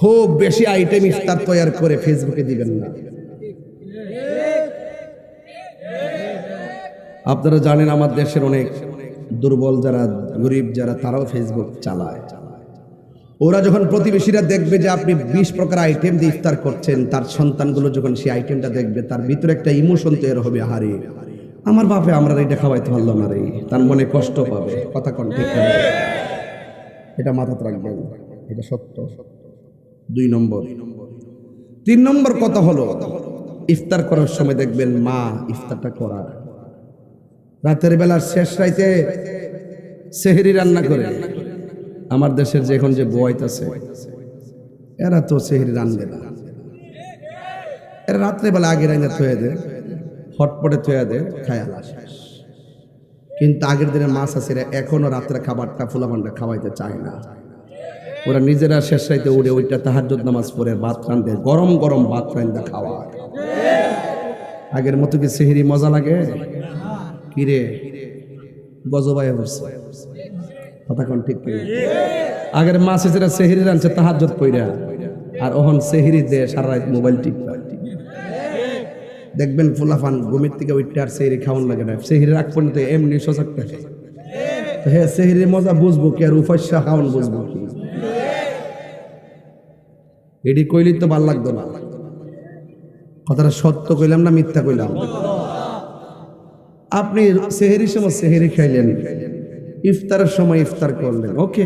খুব বেশি আইটেম ইফতার তৈরি করে ফেসবুকে দিবেন না। আপনারা জানেন আমার দেশের অনেক দুর্বল যারা গরিব যারা, তারাও ফেসবুক চালায়। ওরা যখন প্রতিবেশীরা দেখবে যে আপনি বিশ প্রকার আইটেম দিয়ে ইফতার করছেন, তার সন্তানগুলো যখন সেই আইটেমটা দেখবে, তার ভিতরে একটা ইমোশন তৈরি হবে, হারে, আমার বাপে আমরা এটা খাওয়াইতে পারলাম না রে, তার মনে কষ্ট পাবে। কথা কন ঠিক? এটা মাথাতে রাখবেন, এটা সত্য সত্য। দুই নম্বর। তিন নম্বর কথা হলো, ইফতার করার সময় দেখবেন মা ইফতারটা করা রাতের বেলার শেষ রাইতে সেহেরি রান্না করে। আমার দেশের যে এখন যে বয়তাছে এরা তো সেহেরি রানবে না। এরা রাত্রেবেলা আগে রান্না থয়ে দে হটপটে থয়ে দে খায়ালা কিন্তু আগের দিনে মাছ আছে এখনও রাত্রে খাবারটা ফুলামানটা খাওয়াইতে চায় না। ওরা নিজেরা শেষ রাইতে উড়ে ওইটা তাহাজ্জুদ নামাজ পড়ে, ভাত রান্ধে গরম গরম ভাত রান্ধা খাওয়া। আগের মতো কি সেহেরি মজা লাগে? কিরে গজবায় বসছে কথা কোন ঠিক করে আগের মাসে সেহেরি কইরা, আর ওহন সেহেরি দে সারা মোবাইল টিপা। দেখবেন ফুলাফান থেকে উঠতে আর সেহেরি খাওয়ান লাগে না। সেহেরি রাখ পর্যন্ত এমনি সজাগ থাকে। হ্যাঁ মজা বুঝব কি আর উপাস্যা খাওয়ান বুঝব কি? এডি কইলি তো ভালো লাগতো না। কথাটা সত্য কইলাম না মিথ্যা কইলাম? আপনি সেহেরির সময় সেহেরি খাইলেন। ইফতারের সময় ইফতার করলেন। ওকে।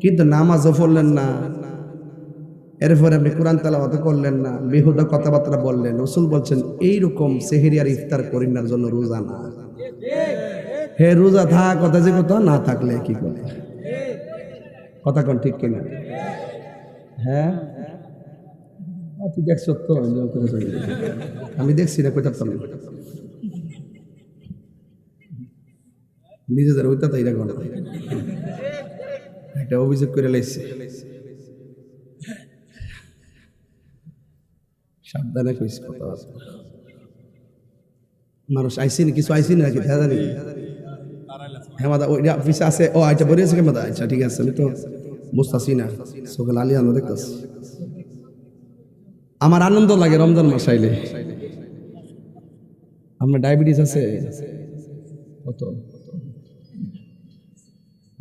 কিন্তু নামাজও পড়লেন না। এরপরে আপনি কোরআন তালাবাত করলেন না। বেহুদা কথাবার্তা বললেন। রসুল বলছেন, এইরকম সেহেরি আর ইফতার করিনার জন্য রোজা না। হে রোজা থাক কথা যে কথা না থাকলে কি করে? কথা কোন ঠিক কিনা? হ্যাঁ? তুই দেখছ তো আমি দেখছি না কইতাম না। নিজেদের ওইটা তাই রাখো না। একটা অভিযোগ করে লাইছে। সাবধানে কইস কথা। মানুষ আইসিনি কিছু আইসিনি নাকি? জানি হ্যাঁ মাদা, ওই অফিসে আছে। ও আচ্ছা বলে আছে মাদা? আচ্ছা ঠিক আছে, আমি তো বুঝতেছি না সকাল আলি আনন্দ দেখতেছি আমার আনন্দ লাগে রমজান মাস আইলে। আপনার ডায়াবেটিস আছে। কত?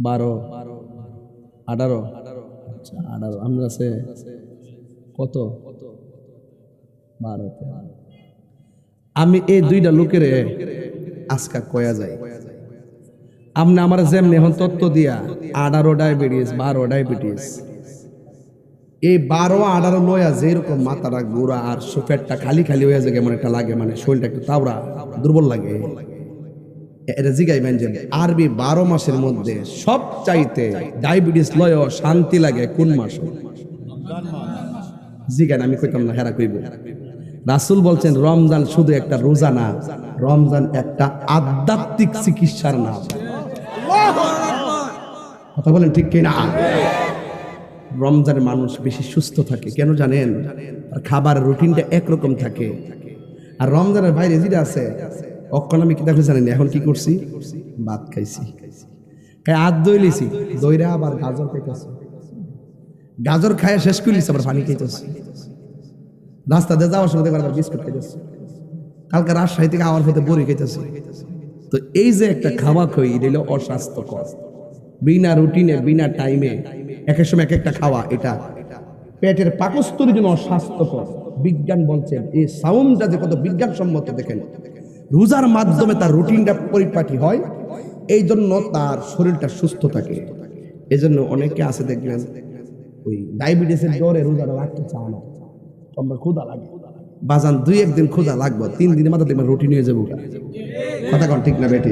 বারো। আঠারো। আচ্ছা আঠারো। আমরা আছে কত? বারো আমি এই দুইটা লোকের আজকা কয়া যায়। আপনি আমার যেমনি এখন তত্ত্ব দিয়া আঠারো ডায়াবেটিস, বারো ডায়াবেটিস। এই বারো, আঠারো লয়া যেরকম মাথাটা গোড়া আর সুফেটটা খালি খালি হয়ে যায়, কেমন একটা লাগে মানে শরীরটা একটু তাওরা দুর্বল লাগে। এটা আরবি বারো মাসের মধ্যে সব চাইতে ডায়াবেটিস লয় শান্তি লাগে কোন মাস? জিগান আমি কইতাম না, হেরা কইব। রাসুল বলছেন, রমজান শুধু একটা রোজা না, রমজান একটা আধ্যাত্মিক চিকিৎসার নাম। কথা বলেন ঠিক কিনা? রমজানের মানুষ বেশি সুস্থ থাকে, কেন জানেন? আর খাবারের রুটিনটা একরকম থাকে। আর রমজানের বাইরে যেটা আছে, অক্ষণ আমি কি দেখো জানেন এখন কি করছি? ভাত খাইছি। খাই আধ দই লিছি, দইরা আবার গাজর খাইতেছি। গাজর খায় শেষ করে লিছি, আবার পানি খাইতেছি। রাস্তা দিয়ে যাওয়ার সময় দেখবার বিস্কুট খাইতেছি। কালকে রাজশাহী থেকে আওয়ার পথে বড়ি খাইতেছি। তো এই যে একটা খাওয়া খই, এটা হলো অস্বাস্থ্যকর। বিনা রুটিনে বিনা টাইমে এক সময় এক একটা খাওয়া, এটা পেটের পাকস্থলীর জন্য অস্বাস্থ্যকর। বিজ্ঞান বলছেন এই সাউন্ডটা যে কত বিজ্ঞানসম্মত দেখেন, রোজার মাধ্যমে তার রুটিনটা পরিপাটি হয় এই জন্য তার শরীরটা সুস্থ থাকে। এই জন্য অনেকে আছে, দেখবেন, ওই ডায়াবেটিসের জ্বরে রোজাটা রাখতে চায় না। তোমার ক্ষুধা লাগে। বাজান দুই একদিন ক্ষুধা লাগবে, তিন দিনের মাথা দেখবেন রুটিন হয়ে যাব কথা কন ঠিক না বেটি?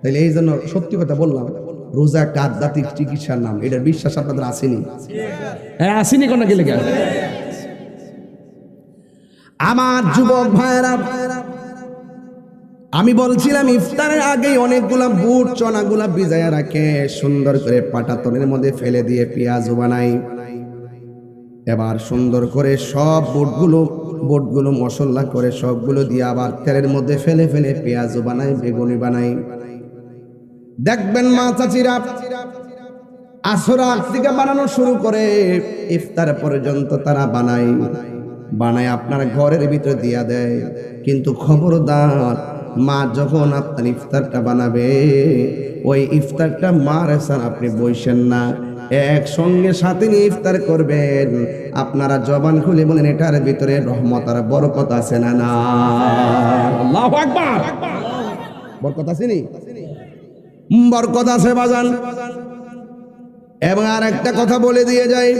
তাইলে এই জন্য সত্যি কথা বললাম রোজা একটা আধ্যাত্মিক চিকিৎসার নাম? এটার বিশ্বাস আপনাদের আসেনি? হ্যাঁ আসেনি কোন গেলে কেন আমার যুবক ভাইরা আমি বলছিলাম ইফতারের আগেই অনেকগুলা বুট চনাগুলা ভিজাইয়া রাখে সুন্দর করে পাটাতনের মধ্যে ফেলে দিয়ে পেঁয়াজ বানাই। এবার সুন্দর করে সব বুটগুলো বুটগুলো মশলা করে সবগুলো দিয়ে আবার তেলের মধ্যে ফেলে ফেলে পেঁয়াজ বানাই, বেগুনি বানাই। দেখবেন মা চাচিরা, আসর আগ বানানো শুরু করে ইফতার পর্যন্ত তারা বানায়। বানায় আপনার ঘরের ভিতরে দিয়া দেয়। কিন্তু খবরদার, মা যখন আপনার ইফতারটা বানাবে, ওই ইফতারটা মার এসান আপনি বইসেন না। একসঙ্গে সাথে নিয়ে ইফতার করবেন। আপনারা জবান খুলে বলেন এটার ভিতরে রহমত আর বরকত আছে না না? বরকত আছে নি? বরকত আছে বাজান। এবং আর একটা কথা বলে দিয়ে যাই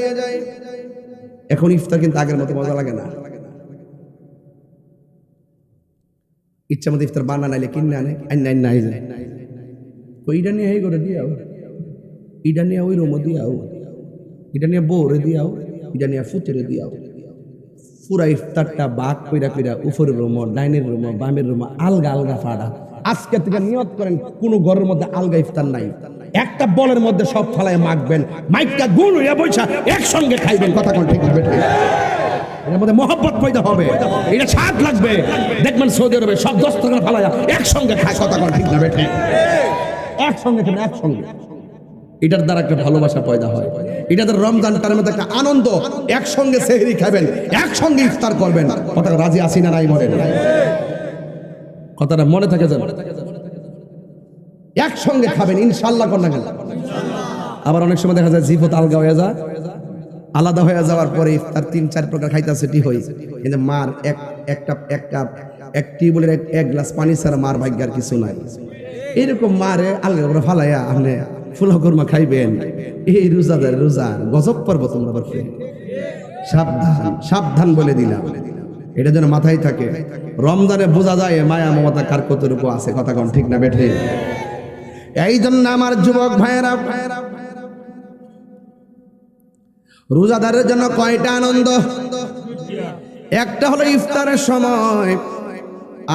এখন ইফতার কিন্তু আগের মতো মজা লাগে না। ইচ্ছা মতো ইফতার বানা নাইলে কিনে আনে আইন আইন যায় ওইটা নিয়ে এই করে দিয়াও এটা নিয়ে ওই রুমো দিয়াও এটা নিয়ে বউরে দিয়াও এটা নিয়ে ফুতেরে দিয়াও পুরা ইফতারটা বাঘ কইরা কইরা উপরের রুম ডাইনের রুম বামের রুম আলগা আলগা ফাড়া আজকে থেকে নিয়ত করেন কোন ঘরের মধ্যে আলগা ইফতার নাই একটা বলের মধ্যে সব ফালায় মাখবেন মাইকটা গুণ হইয়া বৈশা একসঙ্গে খাইবেন কথা কোন ঠিক বেঠে এর মধ্যে মহব্বত পয়দা হবে এটা স্বাদ লাগবে দেখবেন সৌদি আরবে সব দস্তখান ফালায়া একসঙ্গে খায় কথা কোন ঠিক না বেঠে একসঙ্গে একসঙ্গে এটার দ্বারা একটা ভালোবাসা পয়দা হয়। এটাতে রমজানটার মধ্যে একটা আনন্দ। একসঙ্গে সেহরি খাবেন, একসঙ্গে ইফতার করবেন। কথা রাজি আসি না নাই বলেন কথাটা মনে থাকে যেন। একসঙ্গে খাবেন ইনশাল্লাহ কন্যা গেল আবার অনেক সময় দেখা যায় জিভত আলগা হয়ে যায়। আলাদা হয়ে যাওয়ার পরে ইফতার তিন, চার প্রকার খাইতে সেটি হয় কিন্তু মার এক, একটা, এক কাপ, এক টিউবওয়েলের এক- এক গ্লাস পানি ছাড়া মার ভাগ্যার কিছু নাই। এরকম মারে আলগা করে ফালাইয়া আপনি ফুলা কর্মা খাইবেন। এই রোজাদার রোজা গজব পর্ব তোমরা করতে সাবধান সাবধান বলে দিলাম। এটা যেন মাথায় থাকে। রমজানে বোঝা যায় মায়া মমতা কার কতটুকু আছে, কথা কন ঠিক না বেঠে? এই জন্য আমার যুবক ভাইয়েরা, রোজাদারের জন্য কয়টা আনন্দ? একটা হলো ইফতারের সময়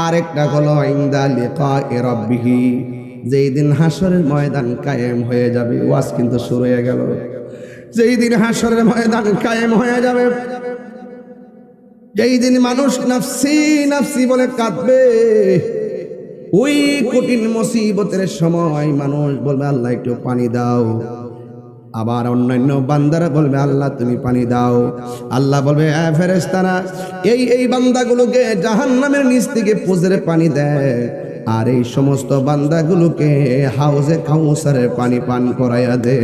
আর একটা হলো ইন্দা লেখা এরবিহি যেই দিন হাসরের ময়দান কায়েম হয়ে যাবে, ওয়াজ কিন্তু শুরু হয়ে গেল। যেই দিন হাসরের ময়দান কায়েম হয়ে যাবে, যেই দিন মানুষ নাফসি নাফসি বলে কাঁদবে, ওই কঠিন মুসিবতের সময় মানুষ বলবে, আল্লাহ, একটু পানি দাও। আবার অন্যান্য বান্দারা বলবে, আল্লাহ, তুমি পানি দাও। আল্লাহ বলবে হ্যাঁ ফেরেস্তারা এই এই বান্দাগুলোকে জাহান্নামের নিচ থেকে পুজরে পানি দেয়। আর এই সমস্ত বান্দাগুলোকে হাউজে কাউসারের পানি পান করাইয়া দে।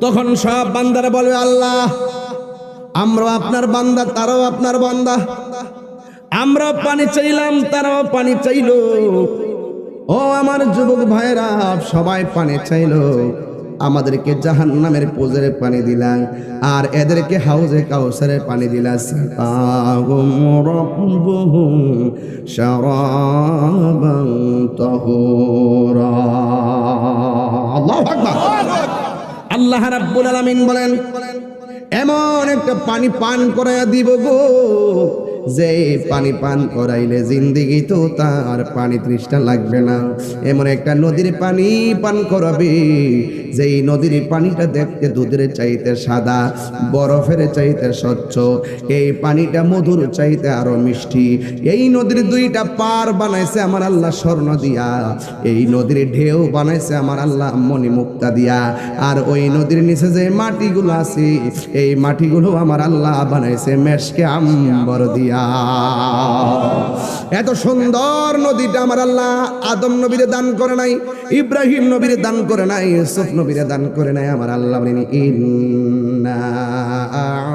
তখন সব বান্দারা বলবে, আল্লাহ আমরা আপনার বান্দা, তারাও আপনার বান্দা। আমরা পানি চাইলাম, তারাও পানি চাইলো। ও আমার যুবক ভাইরা সবাই পানি চাইলো। আমাদেরকে জাহান নামের পোজের পানি দিলাম, আর এদেরকে হাউজে কাউসারে পানি দিলাম। আল্লাহ রাব্বুল আলামিন বলেন, এমন একটা পানি পান করাইয়া দিব গো। যে পানি পান করাইলে জিন্দিগি তো তার পানি তৃষ্ণা লাগবে না। এমন একটা নদীর পানি পান করাবে, যেই নদীর পানিটা দেখতে দুধের চাইতে সাদা, বরফের চাইতে স্বচ্ছ, এই পানিটা মধুর চাইতে আরও মিষ্টি। এই নদীর দুইটা পার বানাইছে আমার আল্লাহ স্বর্ণ দিয়া, এই নদীর ঢেউ বানাইছে আমার আল্লাহ মণি মুক্তা দিয়া। আর ওই নদীর নিচে যে মাটিগুলো আছে, এই মাটিগুলো আমার আল্লাহ বানাইছে মেশকে আম্বর দিয়া। এত সুন্দর নদীটা আমার আল্লাহ আদম নবীরে দান করে নাই, ইব্রাহিম নবীরে দান করে নাই, ইউসুফ নবীরে দান করে নাই আমার আল্লাহ বলেন ইন্না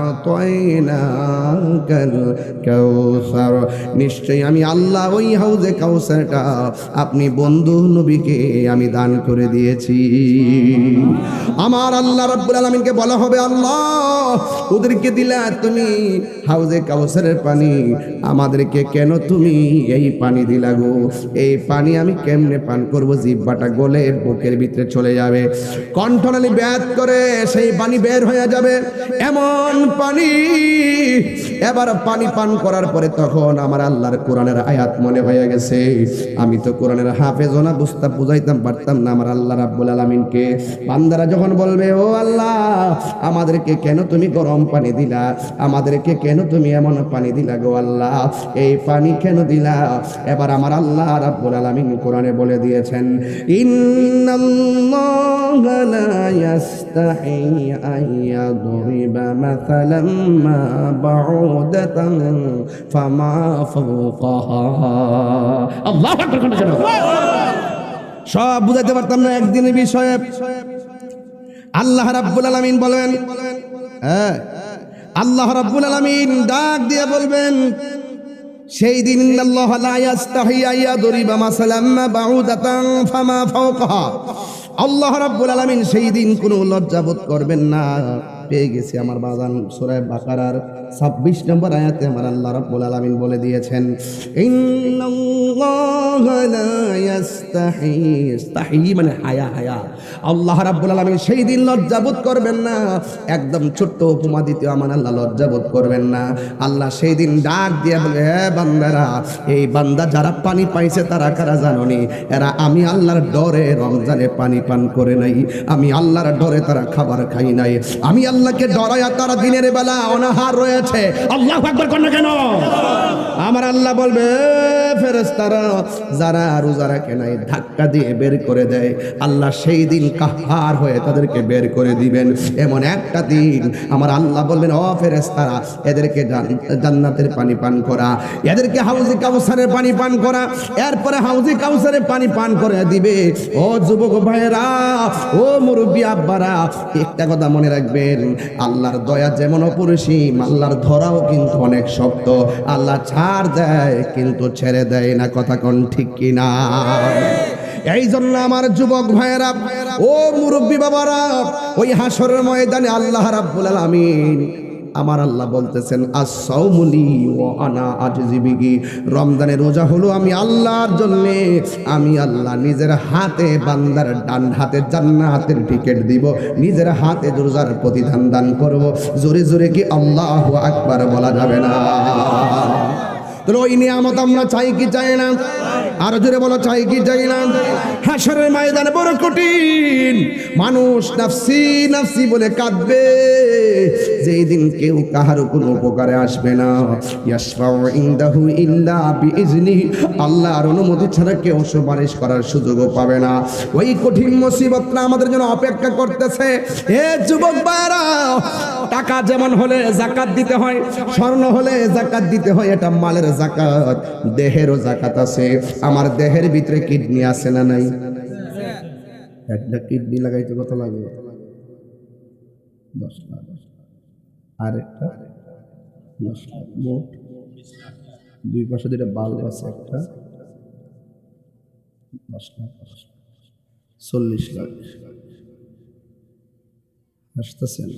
আ'তাইনাকাল কাউসার নিশ্চয়ই আমি আল্লাহ ওই হাউজে কাউসারটা আপনি বন্ধু নবীকে আমি দান করে দিয়েছি। আমার আল্লাহ রাব্বুল আলামিনকে বলা হবে, আল্লাহ, ওদেরকে দিলা তুমি হাউজে কাউসারের পানি। আমাদেরকে কেন তুমি এই পানি দিলা গো? এই পানি আমি কেমনে পান করব? জিব্বাটা গলে বুকের ভিতরে চলে যাবে। কণ্ঠনালী ব্যাত করে সেই পানি বের হয়ে যাবে এমন পানি। এবার পানি পান করার পরে তখন আমার আল্লাহর কোরআনের আয়াত মনে হয়ে গেছে। আমি তো কোরআনের হাফেজ না বুঝতে বুঝাইতাম, পারতাম না আমার আল্লাহ রাব্বুল আলামিনকে। বান্দারা যখন বলবে, ও আল্লাহ, আমাদেরকে কেন তুমি গরম পানি দিলা? আমাদেরকে কেন তুমি এমন পানি দিলা গো আল্লাহ? এই পানি কেন দিলা? এবার আমার আল্লাহ রাব্বুল আলামিন কোরআনে বলে দিয়েছেন, ইন্নাল্লাহা লা ইয়াস্তাহি আন মাসালাম মা বাউদাতান ফামা ফাওকাহা আল্লাহু আকবার কোন জন্য সব বুঝাইতে পারতাম না একদিনের বিষয়ে। আল্লাহ রাব্বুল আলামিন বলেন হ্যাঁ আল্লাহ রাব্বুল আলামিন ডাক দিয়ে বলবেন, সেই দিন আল্লাহ লা ইয়াস্তাহি আয়াদরিবা মাসালাম মা বাউদাতান ফামা ফাওকাহা। আল্লাহ রাব্বুল আলামিন সেই দিন কোনো লজ্জাবোধ করবেন না। পেয়ে গেছি আমার বাজান সুরায় বাকারার 26 নম্বর আয়াতে আমার আল্লাহ রাব্বুল আলামিন বলে দিয়েছেন মানে হায়া হায়া। আল্লাহ রাব্বুল আলামিন সেই দিন লজ্জাবোধ করবেন না। একদম ছোট্ট উপমা দিতে আমার আল্লাহ লজ্জাবোধ করবেন না। আল্লাহ সেই দিন ডাক দিয়ে বলে, হে বান্দারা, এই বান্দা যারা পানি পাইছে তারা কারা জাননি? এরা আমি আল্লাহর ডরে রমজানে পানি পান করে নাই। আমি আল্লাহর ডরে তারা খাবার খাই নাই। আমি আল্লাহকে ডরায়া তারা দিনের বেলা অনাহার রয়েছে। আল্লাহ একবার কর না কেন? আমার আল্লাহ বলবে ফেরেস্তারা যারা রোজা রাখে নাই, ধাক্কা দিয়ে বের করে দেয়। আল্লাহ সেই দিন কাহার হয়ে তাদেরকে বের করে দিবেন। এমন একটা দিন আমার আল্লাহ বলবেন ও ফেরেস্তারা এদেরকে জান্নাতের পানি পান করা, এদেরকে হাউজি কাউসারের পানি পান করা, এরপরে হাউজি কাউসারের পানি পান করে দিবে। ও যুবক ভাইয়েরা, ও মুরব্বী আব্বারা, একটা কথা মনে রাখবেন, আল্লাহর দয়া যেমন অপরিসীম, আল্লাহর ধরাও কিন্তু অনেক শক্ত। আল্লাহ ছাড় দেয় কিন্তু ছেড়ে দেয় না, কথা কোন ঠিক কিনা? এই জন্য আমার যুবক ভাইয়েরা, ও মুরব্বী বাবারা, ওই হাসরের ময়দানে আল্লাহ রাব্বুল আলামিন আমার আল্লাহ বলতেছেন আসাউমুলি ও আনা আজজিবিগি রমজানের রোজা হলো আমি আল্লাহর জন্য, আমি আল্লাহ নিজের হাতে বান্দার ডান হাতে জান্নাতের টিকিট দিব, নিজের হাতে রোজার প্রতিদান দান করব। জোরে জোরে কি আল্লাহ আকবার বলা যাবে না? তাহলে ওই নিয়ামত আমরা চাই কি চাই না? আরও জোরে বলো, চাই কি চাই না? হাসরের ময়দানে বড় কঠিন। মানুষ নাফসি নাফসি বলে কাঁদবে। যেই দিন কেউ কাহারও কোনো উপকারে আসবে না। ইয়াসফাউ ইনদাহু ইল্লা বিইজনি আল্লাহর অনুমতি ছাড়া কেউ সুপারিশ করার সুযোগও পাবে না। ওই কঠিন মুসিবতটা আমাদের জন্য অপেক্ষা করতেছে। এ যুবক ভাইরা টাকা যেমন হলে জাকাত দিতে হয়, স্বর্ণ হলে জাকাত দিতে হয়, এটা মালের জাকাত, দেহেরও জাকাত আছে। আমার দেহের ভিতরে কিডনি আছে না নাই? একটা কিডনি লাগাইতে কত লাগে? দশ লাখ। আর একটা দশ লাখ। মোট? দুই পাশে দুইটা বাল্ব আছে একটা। দশ লাখ চল্লিশ লাখ। আসতেছেন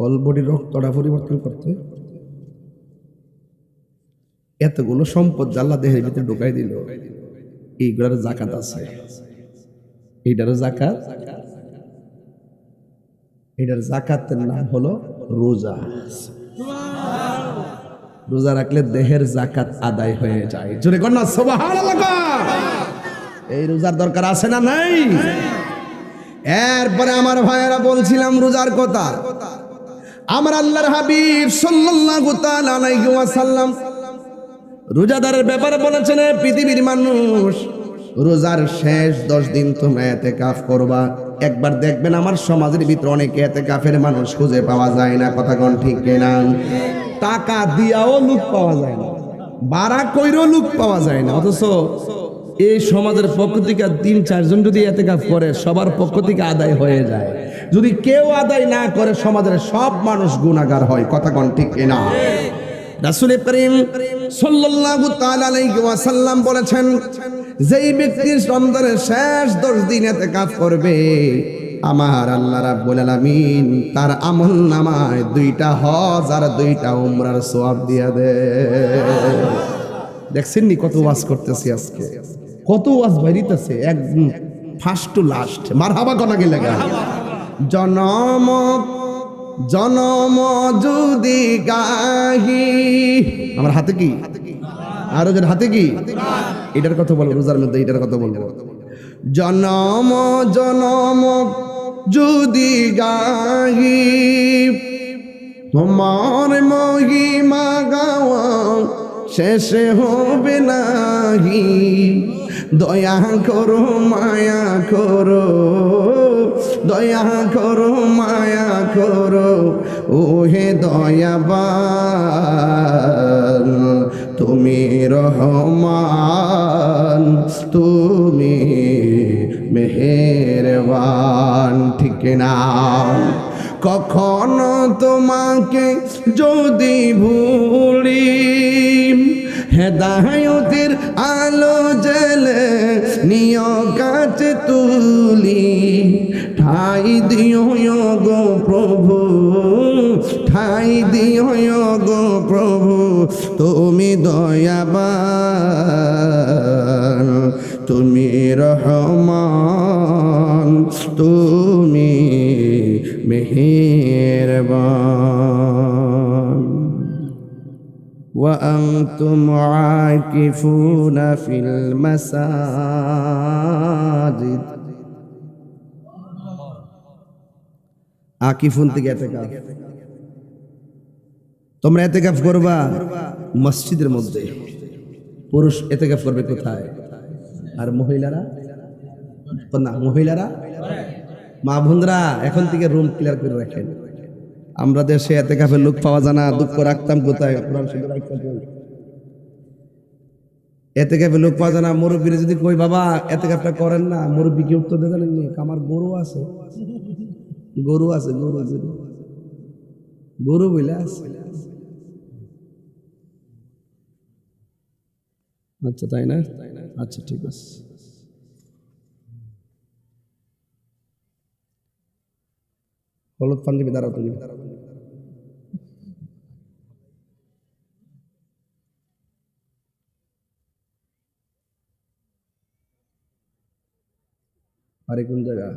অল বডি রক্তটা পরিবর্তন করতে এতগুলো সম্পদ জাল্লা দেহের ভিতরে ঢুকাই দিল। এইগুলার জাকাত আছে। এইটারও জাকাত এটার জাকাতের নাম হলো রোজা। রোজা রাখলে দেহের জাকাত আদায় হয়ে যায়। জোরে কন্যা সুবহানাল্লাহ এই রোজার দরকার আছে না নাই? এরপরে আমার ভাইয়েরা বলছিলাম রোজার কথা। আমার আল্লাহর হাবিব সাল্লাল্লাহু তাআলা আলাইহি ওয়াসাল্লাম রোজাদারের ব্যাপারে বলেছেন পৃথিবীর মানুষ, রোজার শেষ দশ দিন তোমরা এতে কাফ করবা। একবার দেখবেন আমার সমাজের ভিতরে অনেকে এতে কাফের মানুষ খুঁজে পাওয়া যায় না, কথা কোন ঠিক কিনা? টাকা দিয়াও লুক পাওয়া যায় না, বাড়া কইরও লুক পাওয়া যায় না। অথচ এই সমাজের পক্ষ থেকে তিন চারজন যদি এতে কাফ করে, সবার পক্ষ থেকে আদায় হয়ে যায়। যদি কেউ আদায় না করে, সমাজের সব মানুষ গুণাগার হয়, কথা কোন ঠিক কিনা? রাসূল করিম সাল্লাল্লাহু তাআলা আলাইহি ওয়াসাল্লাম বলেছেন, যেই ব্যক্তি রমজানের শেষ 10 দিন ইতিকাফ করবে, আমার আল্লাহ রাব্বুল আলামিন তার আমল নামায় দুইটা হজ আর দুইটা উমরার সওয়াব দিয়া দে। দেখছেন নি কত ওয়াজ করতেছি আজকে? কত ওয়াজ বাইরিতেছে, একদম ফার্স্ট টু লাস্ট। মারহাবা কোনা গেলে গা। জনম জনম যদি গাহি। আমার হাতে কি? আরও যেন হাতে কি? এটার কথা বলব, রোজার মধ্যে এটার কথা বলব। জনম জনম যদি গাহি। তোমার মহিমা গাওয়া, শেষে হবে নাহি। দয়া করো, মায়া করো, দয়া করো, মায়া করো। ওহে দয়াবান, তুমি রহমান, তুমি মেহেরবান, ঠিক না? কখনো তোমাকে যদি ভুলি হেদায়তের আলো জেলে নিয় কাছে তুলি। ঠাই দিও গো প্রভু, ঠাই দিও গো প্রভু, তুমি দয়াবান, তুমি রহমান তুমি وأنتم عاكفون في المساجد আকিফুন থেকে এতেকাফ তোমরা এতেকাফ করবা মসজিদের মধ্যে পুরুষ এতেকাফ করবে কোথায় আর মহিলারা না মহিলারা মা বোনরা এখন থেকে রুম ক্লিয়ার করে রাখেন আমরা দেশে এতে কাফের লোক পাওয়া যায় না দুঃখ রাখতাম কোথায়? এতে কাপে লোক পাওয়া যায় না মুরব্বীরা যদি কই বাবা এতে কাপটা করেন না। মুরব্বী কি উত্তর দিয়ে জানেন নি? আমার গরু আছে। গরু আছে গরু আছে। গরু বলে আছে। আচ্ছা তাই না? আচ্ছা ঠিক আছে। হলুদ পাঞ্জাবি দাঁড়াও তুমি আরে কোন জায়গা?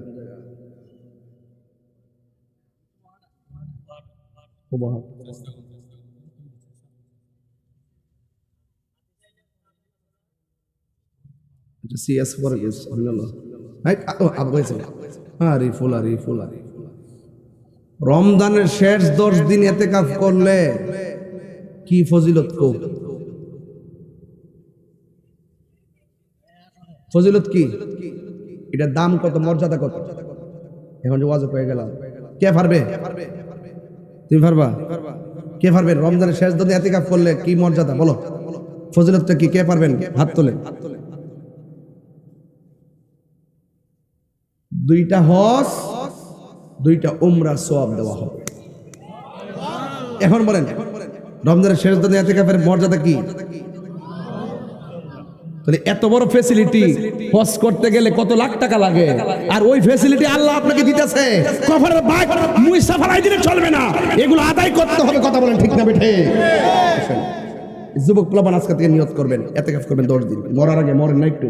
সিএস ও আবার হয়েছে। আরে, ফুল আরে ফুল, আরে। রমজানের শেষ দশ দিন এতে কাজ করলে কি ফজিলত কো? ফজিলত কি? এটার দাম কত, মর্যাদা কত? এখন যে ওয়াজ হয়ে গেলাম। কে পারবে? তুমি পারবা? কে পারবেন রমজানের শেষ দিনে এতে কাজ করলে কি মর্যাদা? বলো। ফজিলতটা কি? কে পারবেন? হাত তোলে। দুইটা হস দুইটা উমরা সোয়াব দেওয়া হবে। এখন বলেন, রমজানের শেষ দিনে এতে কাফের মর্যাদা কি? তাহলে এত বড় ফেসিলিটি হজ করতে গেলে কত লাখ টাকা লাগে? আর ওই ফেসিলিটি আল্লাহ আপনাকে দিতেছে। কফারের বাইক মুইসা ফালাই দিলে চলবে না। এগুলো আদায় করতে হবে, কথা বলেন ঠিক না বেঠে? যুবক প্লাবান আজকে থেকে নিয়ত করবেন, এতে কাজ করবেন দশ দিন। মরার আগে মরেন না একটু।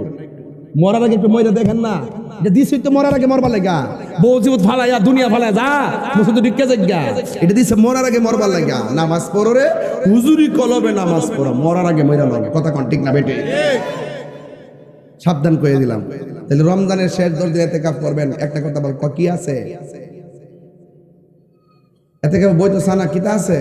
মরার আগে একটু মরে দেখেন না। এটা দিছি তো মরার আগে মরবার লাগা। বউ জীবত ফালাইয়া, দুনিয়া ফালায় যা মুসুদ ডিক্কে যাগা এটা দিছে মরার আগে মরবার লাগা। নামাজ পড়ো রে, হুজুরি কলবে নামাজ পড়ো, মরার আগে মইরা লাগে। কথা কোন, ঠিক না বেটে? সাবধান করে দিলাম। তাহলে রমজানের শেষ দশ দিন এতে করবেন। একটা কথা বল, কি আছে? এতে কাপ বই তো সানা, কিতা আছে?